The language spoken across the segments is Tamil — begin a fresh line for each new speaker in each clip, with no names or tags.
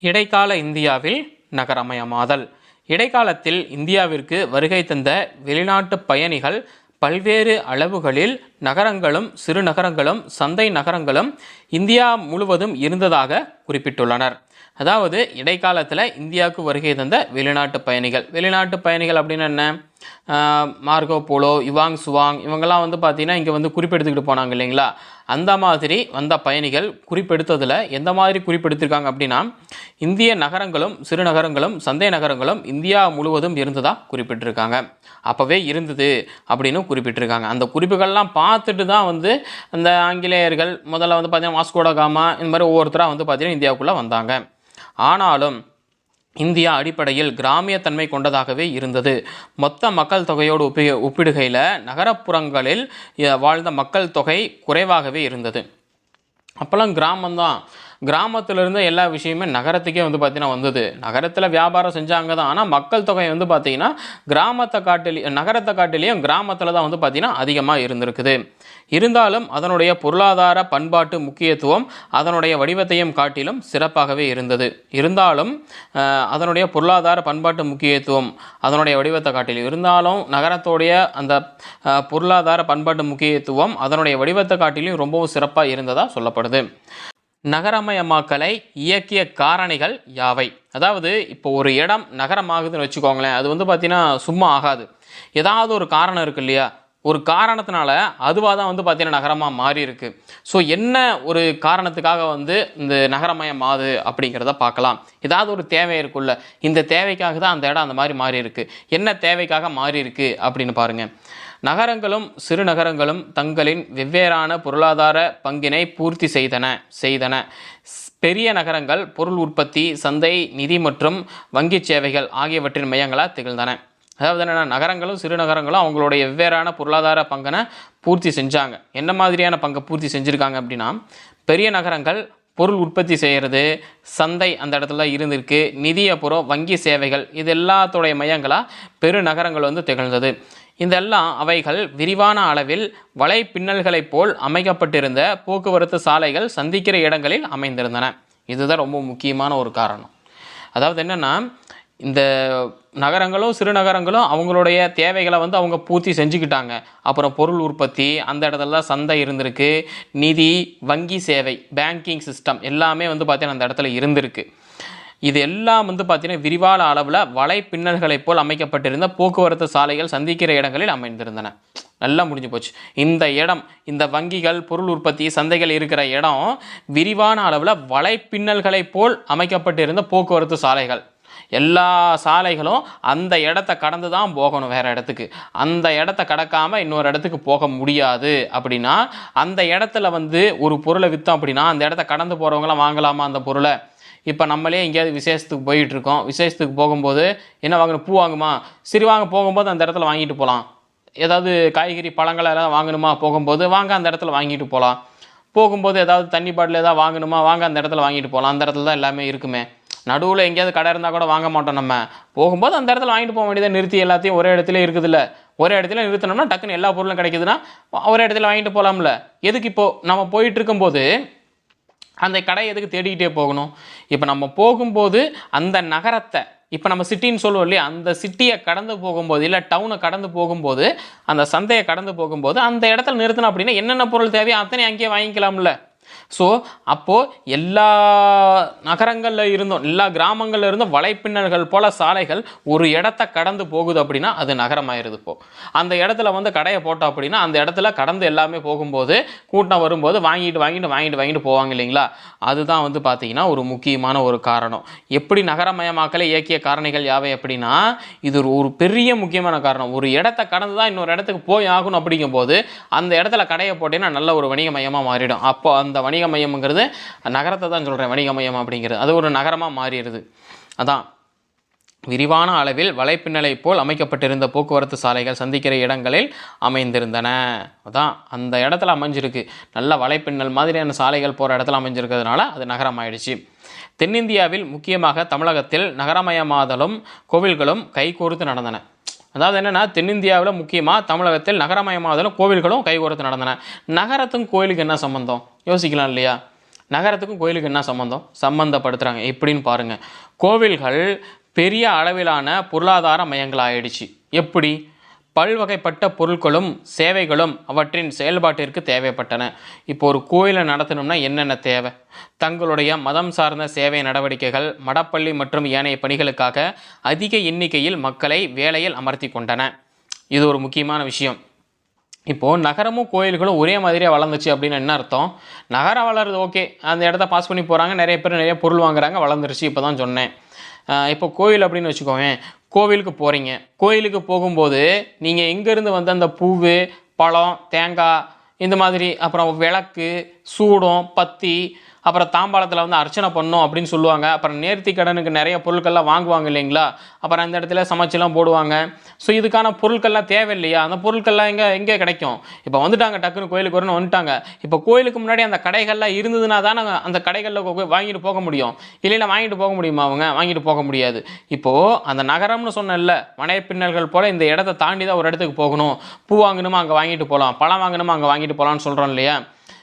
இடைக்கால இந்தியாவில் நகரமயமாதல். இடைக்காலத்தில் இந்தியாவிற்கு வருகை தந்த வெளிநாட்டு பயணிகள் பல்வேறு அளவுகளில் நகரங்களும் சிறு நகரங்களும் சந்தை நகரங்களும் இந்தியா முழுவதும் இருந்ததாக குறிப்பிட்டுள்ளனர். அதாவது இடைக்காலத்தில் இந்தியாவுக்கு வருகை தந்த வெளிநாட்டு பயணிகள். வெளிநாட்டு பயணிகள் அப்படின்னு என்ன? மார்கோ போலோ யுவாங் சுவாங் இவங்கெல்லாம் வந்து பார்த்தீங்கன்னா இங்கே வந்து குறிப்பெடுத்துக்கிட்டு போனாங்க இல்லைங்களா? அந்த மாதிரி வந்த பயணிகள் குறிப்பெடுத்ததில் எந்த மாதிரி குறிப்பெடுத்திருக்காங்க அப்படின்னா இந்திய நகரங்களும் சிறு நகரங்களும் சந்தை நகரங்களும் இந்தியா முழுவதும் இருந்ததாக குறிப்பிட்டிருக்காங்க. அப்போவே இருந்தது அப்படின்னு குறிப்பிட்டிருக்காங்க. அந்த குறிப்புகள்லாம் பார்த்துட்டு தான் வந்து அந்த ஆங்கிலேயர்கள் முதல்ல வந்து பார்த்தீங்கன்னா வாஸ்கோட காமா இந்த மாதிரி ஒவ்வொருத்தராக வந்து பார்த்திங்கன்னா இந்தியாவுக்குள்ளே வந்தாங்க. ஆனாலும் இந்தியா அடிப்படையில் கிராமிய தன்மை கொண்டதாகவே இருந்தது. மொத்த மக்கள் தொகையோடு ஒப்பி ஒப்பிடுகையில் நகரப்புறங்களில் அஹ், வாழ்ந்த மக்கள் தொகை குறைவாகவே இருந்தது. அப்போல்லாம் கிராமம்தான். கிராமத்திலிருந்து எல்லா விஷயமே நகரத்துக்கே வந்து பார்த்திங்கன்னா வந்தது. நகரத்தில் வியாபாரம் செஞ்சாங்க தான் ஆனால் மக்கள் தொகை வந்து பார்த்திங்கன்னா கிராமத்தை காட்டிலே நகரத்தை காட்டிலையும் கிராமத்தில் தான் வந்து பார்த்தீங்கன்னா அதிகமாக இருந்திருக்குது. இருந்தாலும் அதனுடைய பொருளாதார பண்பாட்டு முக்கியத்துவம் அதனுடைய வடிவத்தையும் காட்டிலும் சிறப்பாகவே இருந்தது. இருந்தாலும் அதனுடைய பொருளாதார பண்பாட்டு முக்கியத்துவம் அதனுடைய வடிவத்தை காட்டிலும். இருந்தாலும் நகரத்தோடைய அந்த பொருளாதார பண்பாட்டு முக்கியத்துவம் அதனுடைய வடிவத்தை காட்டிலும் ரொம்பவும் சிறப்பாக இருந்ததாக சொல்லப்படுது. நகரமயமாக்கலை இயக்கிய காரணிகள் யாவை? அதாவது இப்போ ஒரு இடம் நகரமாகுதுன்னு வச்சுக்கோங்களேன் அது வந்து பார்த்தீங்கன்னா சும்மா ஆகாது. ஏதாவது ஒரு காரணம் இருக்கு இல்லையா? ஒரு காரணத்தினால அதுவாக தான் வந்து பார்த்திங்கன்னா நகரமாக மாறி இருக்கு ஸோ என்ன ஒரு காரணத்துக்காக வந்து இந்த நகரமயம் ஆகுது அப்படிங்கிறத பார்க்கலாம். ஏதாவது ஒரு தேவை இருக்குல்ல இந்த தேவைக்காக தான் அந்த இடம் அந்த மாதிரி மாறி இருக்கு என்ன தேவைக்காக மாறி இருக்கு அப்படின்னு பாருங்கள் நகரங்களும் சிறு நகரங்களும் தங்களின் வெவ்வேறான பொருளாதார பங்கினை பூர்த்தி செய்தன செய்தன. ஸ்- பெரிய நகரங்கள் பொருள் உற்பத்தி சந்தை நிதி மற்றும் வங்கி சேவைகள் ஆகியவற்றின் மையங்களாக திகழ்ந்தன. அதாவது என்னென்னா நகரங்களும் சிறு நகரங்களும் அவங்களுடைய வெவ்வேறான பொருளாதார பங்கனை பூர்த்தி செஞ்சாங்க. என்ன மாதிரியான பங்கை பூர்த்தி செஞ்சுருக்காங்க அப்படின்னா பெரிய நகரங்கள் பொருள் உற்பத்தி செய்கிறது சந்தை அந்த இடத்துல தான் இருந்திருக்கு நிதி அப்புறம் வங்கி சேவைகள் இது எல்லாத்தோடைய மையங்களாக பெருநகரங்கள் வந்து திகழ்ந்தது. இதெல்லாம் அவைகள் விரிவான அளவில் வலை பின்னல்களைப் போல் அமைக்கப்பட்டிருந்த போக்குவரத்து சாலைகள் சந்திக்கிற இடங்களில் அமைந்திருந்தன. இதுதான் ரொம்ப முக்கியமான ஒரு காரணம். அதாவது என்னென்னா இந்த நகரங்களும் சிறு நகரங்களும் அவங்களுடைய தேவைகளை வந்து அவங்க பூர்த்தி செஞ்சுக்கிட்டாங்க. அப்புறம் பொருள் உற்பத்தி அந்த இடத்துல சந்தை இருந்திருக்கு. நிதி வங்கி சேவை பேங்கிங் சிஸ்டம் எல்லாமே வந்து பார்த்தீங்கன்னா அந்த இடத்துல இருந்திருக்கு. இது எல்லாம் வந்து பார்த்தீங்கன்னா விரிவான அளவில் வலை பின்னல்களைப் போல் அமைக்கப்பட்டிருந்த போக்குவரத்து சாலைகள் சந்திக்கிற இடங்களில் அமைந்திருந்தன. நல்லா முடிஞ்சு போச்சு. இந்த இடம் இந்த வங்கிகள் பொருள் உற்பத்தி சந்தைகள் இருக்கிற இடம் விரிவான அளவில் வலை பின்னல்களைப் போல் அமைக்கப்பட்டிருந்த போக்குவரத்து சாலைகள். எல்லா சாலைகளும் அந்த இடத்த கடந்து தான் போகணும் வேறு இடத்துக்கு. அந்த இடத்த கடக்காமல் இன்னொரு இடத்துக்கு போக முடியாது அப்படின்னா அந்த இடத்துல வந்து ஒரு பொருளை விற்றோம் அப்படின்னா அந்த இடத்த கடந்து போகிறவங்களாம் வாங்கலாமா அந்த பொருளை? இப்போ நம்மளே எங்கேயாவது விசேஷத்துக்கு போயிட்டு இருக்கோம் விசேஷத்துக்கு போகும்போது என்ன வாங்கணும்? பூ வாங்குமா? சரி வாங்க. போகும்போது அந்த இடத்துல வாங்கிட்டு போகலாம் ஏதாவது காய்கறி பழங்கள் எல்லாம் வாங்கணுமா? போகும்போது வாங்க அந்த இடத்துல வாங்கிட்டு போகலாம் போகும்போது ஏதாவது தண்ணி பாட்டில் ஏதாவது வாங்கணுமா? வாங்க அந்த இடத்துல வாங்கிட்டு போகலாம் அந்த இடத்துல தான் எல்லாமே இருக்குமே. நடுவில் எங்கேயாவது கடை இருந்தால் கூட வாங்க மாட்டோம் நம்ம. போகும்போது அந்த இடத்துல வாங்கிட்டு போக வேண்டியதை நிறுத்தி எல்லாத்தையும் ஒரே இடத்துல இருக்குதுல்ல. ஒரே இடத்துல நிறுத்தினோம்னா டக்குன்னு எல்லா பொருளும் கிடைக்குதுன்னா ஒரே இடத்துல வாங்கிட்டு போகலாம்ல எதுக்கு இப்போது நம்ம போயிட்டு இருக்கும்போது அந்த கடை எதுக்கு தேடிக்கிட்டே போகணும்? இப்போ நம்ம போகும்போது அந்த நகரத்தை இப்போ நம்ம சிட்டின்னு சொல்லுவோம் இல்லையா? அந்த சிட்டியை கடந்து போகும்போது இல்லை டவுனை கடந்து போகும்போது அந்த சந்தையை கடந்து போகும்போது அந்த இடத்துல நிறுத்தணும் அப்படின்னா என்னென்ன பொருள் தேவையோ அத்தனை அங்கேயே வாங்கிக்கலாம்ல. ஸோ அப்போது எல்லா நகரங்களில் இருந்தும் எல்லா கிராமங்களில் இருந்தும் வலைப்பின்னல்கள் போல் சாலைகள் ஒரு இடத்த கடந்து போகுது அப்படின்னா அது நகரமாயிருது இப்போ. அந்த இடத்துல வந்து கடையை போட்டோம் அப்படின்னா அந்த இடத்துல கடந்து எல்லாமே போகும்போது கூட்டம் வரும்போது வாங்கிட்டு வாங்கிட்டு வாங்கிட்டு வாங்கிட்டு போவாங்க இல்லைங்களா? அதுதான் வந்து பார்த்தீங்கன்னா ஒரு முக்கியமான ஒரு காரணம். எப்படி நகரமயமாக்கலை இயக்கிய காரணிகள் யாவை அப்படின்னா இது ஒரு பெரிய முக்கியமான காரணம். ஒரு இடத்த கடந்து தான் இன்னொரு இடத்துக்கு போய் ஆகணும் அப்படிங்கும்போது அந்த இடத்துல கடையை போட்டீங்கன்னா நல்ல ஒரு வணிக மையமாக மாறிடும். அப்போ அந்த வணிக மையம்ங்கிறது நகரத்தை தான் சொல்கிறேன் வணிக மையம் அப்படிங்கிறது. அது ஒரு நகரமாக மாறிடுது. அதான். விரிவான அளவில் வலைப்பின்னலை போல் அமைக்கப்பட்டிருந்த போக்குவரத்து சாலைகள் சந்திக்கிற இடங்களில் அமைந்திருந்தன. அதான். அந்த இடத்துல அமைஞ்சிருக்கு. நல்ல வலைப்பின்னல் மாதிரியான சாலைகள் போகிற இடத்துல அமைஞ்சிருக்கிறதுனால அது நகரமாயிடுச்சு. தென்னிந்தியாவில் முக்கியமாக தமிழகத்தில் நகரமயமாதலும் கோவில்களும் கைகோர்த்து நடந்தன. அதாவது என்னென்னா தென்னிந்தியாவில் முக்கியமாக தமிழகத்தில் நகரமயமாதலும் கோவில்களும் கைகோர்த்து நடந்தன. நகரத்தும் கோயிலுக்கு என்ன சம்பந்தம்? யோசிக்கலாம் இல்லையா? நகரத்துக்கும் கோயிலுக்கு என்ன சம்மந்தம் சம்மந்தப்படுத்துகிறாங்க எப்படின்னு பாருங்கள் கோவில்கள் பெரிய அளவிலான பொருளாதார மையங்கள் ஆயிடுச்சு எப்படி? பல்வகைப்பட்ட பொருட்களும் சேவைகளும் அவற்றின் செயல்பாட்டிற்கு தேவைப்பட்டன. இப்போ ஒரு கோயிலை நடத்தணும்னா என்னென்ன தேவை? தங்களுடைய மதம் சார்ந்த சேவை நடவடிக்கைகள் மடப்பள்ளி மற்றும் ஏனைய பணிகளுக்காக அதிக எண்ணிக்கையில் மக்களை வேலையில் அமர்த்தி கொண்டன. இது ஒரு முக்கியமான விஷயம். இப்போது நகரமும் கோயில்களும் ஒரே மாதிரியாக வளர்ந்துச்சு அப்படின்னு என்ன அர்த்தம்? நகரம் வளருது ஓகே அந்த இடத்த பாஸ் பண்ணி போகிறாங்க நிறைய பேர் நிறைய பொருள் வாங்குறாங்க. வளர்ந்துருச்சு. இப்போ தான் சொன்னேன் இப்போ கோயில் அப்படின்னு வச்சுக்கோங்க. கோவிலுக்கு போகிறீங்க கோயிலுக்கு போகும்போது நீங்கள் எங்கேருந்து வந்து அந்த பூவு பழம் தேங்காய் இந்த மாதிரி அப்புறம் விளக்கு சூடம் பத்தி அப்புறம் தாம்பாளத்தில் வந்து அர்ச்சனை பண்ணோம் அப்படின்னு சொல்லுவாங்க. அப்புறம் நேர்த்தி கடனுக்கு நிறைய பொருட்கள்லாம் வாங்குவாங்க இல்லைங்களா? அப்புறம் அந்த இடத்துல சமைச்செல்லாம் போடுவாங்க. ஸோ இதுக்கான பொருட்கள்லாம் தேவையில்லையா? அந்த பொருட்கள்லாம் எங்கே எங்கே கிடைக்கும்? இப்போ வந்துட்டாங்க டக்குன்னு கோயிலுக்கு வரணும் வந்துட்டாங்க. இப்போ கோயிலுக்கு முன்னாடி அந்த கடைகள்லாம் இருந்ததுன்னா தான் நாங்கள் அந்த கடைகளில் போய் வாங்கிட்டு போக முடியும். இல்லைன்னா வாங்கிட்டு போக முடியுமா அவங்க? வாங்கிட்டு போக முடியாது. இப்போது அந்த நகரம்னு சொன்னேன்ல மனைப்பின்னல்கள் போல் இந்த இடத்த தாண்டி தான் ஒரு இடத்துக்கு போகணும். பூ வாங்கணுமா அங்கே வாங்கிட்டு போகலாம் பழம் வாங்கணுமா அங்கே வாங்கிட்டு போகலான்னு சொல்கிறோம் இல்லையா?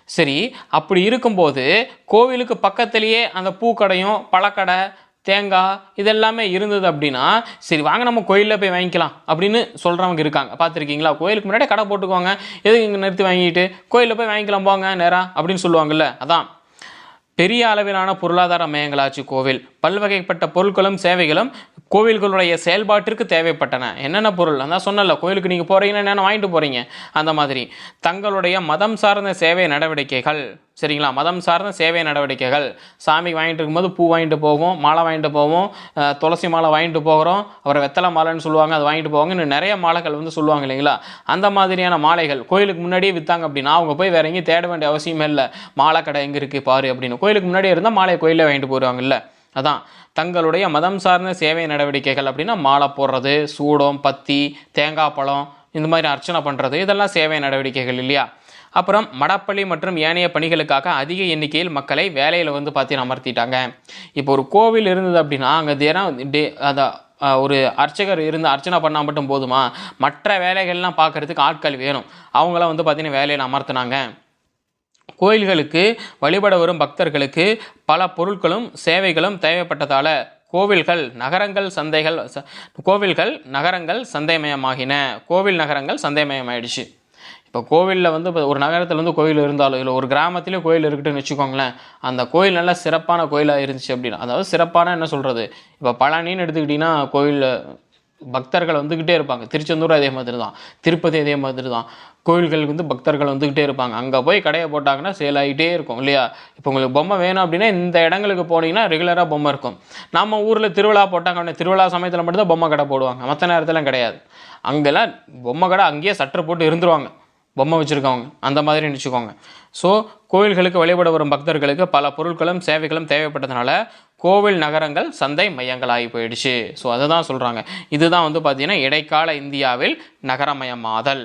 சரி அப்படி இருக்கும்போது கோவிலுக்கு பக்கத்துலேயே அந்த பூக்கடையும் பழக்கடை தேங்காய் இதெல்லாமே இருந்தது அப்படின்னா சரி வாங்க நம்ம கோயிலில் போய் வாங்கிக்கலாம் அப்படின்னு சொல்கிறவங்க இருக்காங்க. பார்த்துருக்கீங்களா? கோயிலுக்கு முன்னாடி கடை போட்டுக்கோங்க எதுக்கு இங்கே நிறுத்தி வாங்கிட்டு கோயிலில் போய் வாங்கிக்கலாம் போங்க நேராக அப்படின்னு சொல்லுவாங்கல்ல. அதான். பெரிய அளவிலான பொருளாதார மையங்களாச்சு கோவில். பல்வகைப்பட்ட பொருட்களும் சேவைகளும் கோவில்களுடைய செயல்பாட்டிற்கு தேவைப்பட்டன. என்னென்ன பொருள்? அதான் சொன்னல கோவிலுக்கு நீங்கள் போகிறீங்கன்னா என்னென்ன வாங்கிட்டு போகிறீங்க அந்த மாதிரி. தங்களுடைய மதம் சார்ந்த சேவை நடவடிக்கைகள். சரிங்களா? மதம் சார்ந்த சேவை நடவடிக்கைகள். சாமிக்கு வாங்கிட்டு இருக்கும்போது பூ வாங்கிட்டு போவோம் மாலை வாங்கிட்டு போவோம் துளசி மாலை வாங்கிட்டு போகிறோம் அப்புறம் வெத்தலை மாலைன்னு சொல்லுவாங்க அது வாங்கிட்டு போவாங்க இன்னும் நிறைய மாலைகள் வந்து சொல்லுவாங்க இல்லைங்களா? அந்த மாதிரியான மாலைகள். கோயிலுக்கு முன்னாடியே விற்றாங்க அப்படின்னா அவங்க போய் வேற எங்கேயும் தேட வேண்டிய அவசியமே இல்லை. மாலை கடை எங்கே இருக்குது பாரு அப்படின்னு. கோயிலுக்கு முன்னாடியே இருந்தால் மாலையை கோயிலில் வாங்கிட்டு போயிடுவாங்கல்ல அதான். தங்களுடைய மதம் சார்ந்த சேவை நடவடிக்கைகள் அப்படின்னா மாலை போடுறது சூடம் பத்தி தேங்காய் பழம் இந்த மாதிரி அர்ச்சனை பண்ணுறது இதெல்லாம் சேவை நடவடிக்கைகள் இல்லையா? அப்புறம் மடப்பள்ளி மற்றும் ஏனைய பணிகளுக்காக அதிக எண்ணிக்கையில் மக்களை வேலையில் வந்து பார்த்தீங்கன்னா அமர்த்திட்டாங்க. இப்போ ஒரு கோவில் இருந்தது அப்படின்னா அங்கே தினம் டே அதான் ஒரு அர்ச்சகர் இருந்து அர்ச்சனை பண்ணால் மட்டும் போதுமா? மற்ற வேலைகள்லாம் பார்க்கறதுக்கு ஆட்கள் வேணும். அவங்களாம் வந்து பார்த்தீங்கன்னா வேலையில் அமர்த்தினாங்க. கோயில்களுக்கு வழிபட வரும் பக்தர்களுக்கு பல பொருட்களும் சேவைகளும் தேவைப்பட்டதால் கோவில்கள் நகரங்கள் சந்தைகள் ச- கோவில்கள் நகரங்கள் சந்தைமயமாகின. கோவில் நகரங்கள் சந்தைமயமாயிடுச்சு. இப்போ கோவிலில் வந்து இப்போ ஒரு நகரத்தில் வந்து கோயில் இருந்தாலும் இல்லை ஒரு கிராமத்திலே கோயில் இருக்குதுன்னு வச்சுக்கோங்களேன் அந்த கோயில் நல்லா சிறப்பான கோயிலாக இருந்துச்சு அப்படின்னா அதாவது சிறப்பான என்ன சொல்கிறது இப்போ பழனின்னு எடுத்துக்கிட்டிங்கன்னா கோயிலில் பக்தர்கள் வந்துக்கிட்டே இருப்பாங்க. திருச்செந்தூர் அதே மாதிரி தான். திருப்பதி அதே மாதிரி தான். கோயில்களுக்கு வந்து பக்தர்கள் வந்துக்கிட்டே இருப்பாங்க. அங்கே போய் கடையை போட்டாங்கன்னா சேல் ஆகிட்டே இருக்கும் இல்லையா? இப்போ உங்களுக்கு பொம்மை வேணும் அப்படின்னா இந்த இடங்களுக்கு போனீங்கன்னா ரெகுலராக பொம்மை இருக்கும். நம்ம ஊரில் திருவிழா போட்டாங்க அப்படின்னா திருவிழா சமயத்தில் மட்டும்தான் பொம்மை கடை போடுவாங்க. மற்ற நேரத்துலலாம் கிடையாது. அங்கெல்லாம் பொம்மை கடை அங்கேயே சட்டர் போட்டு இருந்துருவாங்க. பொம்மை வச்சுருக்கவங்க அந்த மாதிரி நினச்சிக்கோங்க. ஸோ கோவில்களுக்கு வழிபட வரும் பக்தர்களுக்கு பல பொருட்களும் சேவைகளும் தேவைப்பட்டதுனால கோவில் நகரங்கள் சந்தை மையங்களாகி போயிடுச்சு. ஸோ அதை தான் சொல்கிறாங்க இதுதான் வந்து பார்த்திங்கன்னா இடைக்கால இந்தியாவில் நகரமயமாதல்.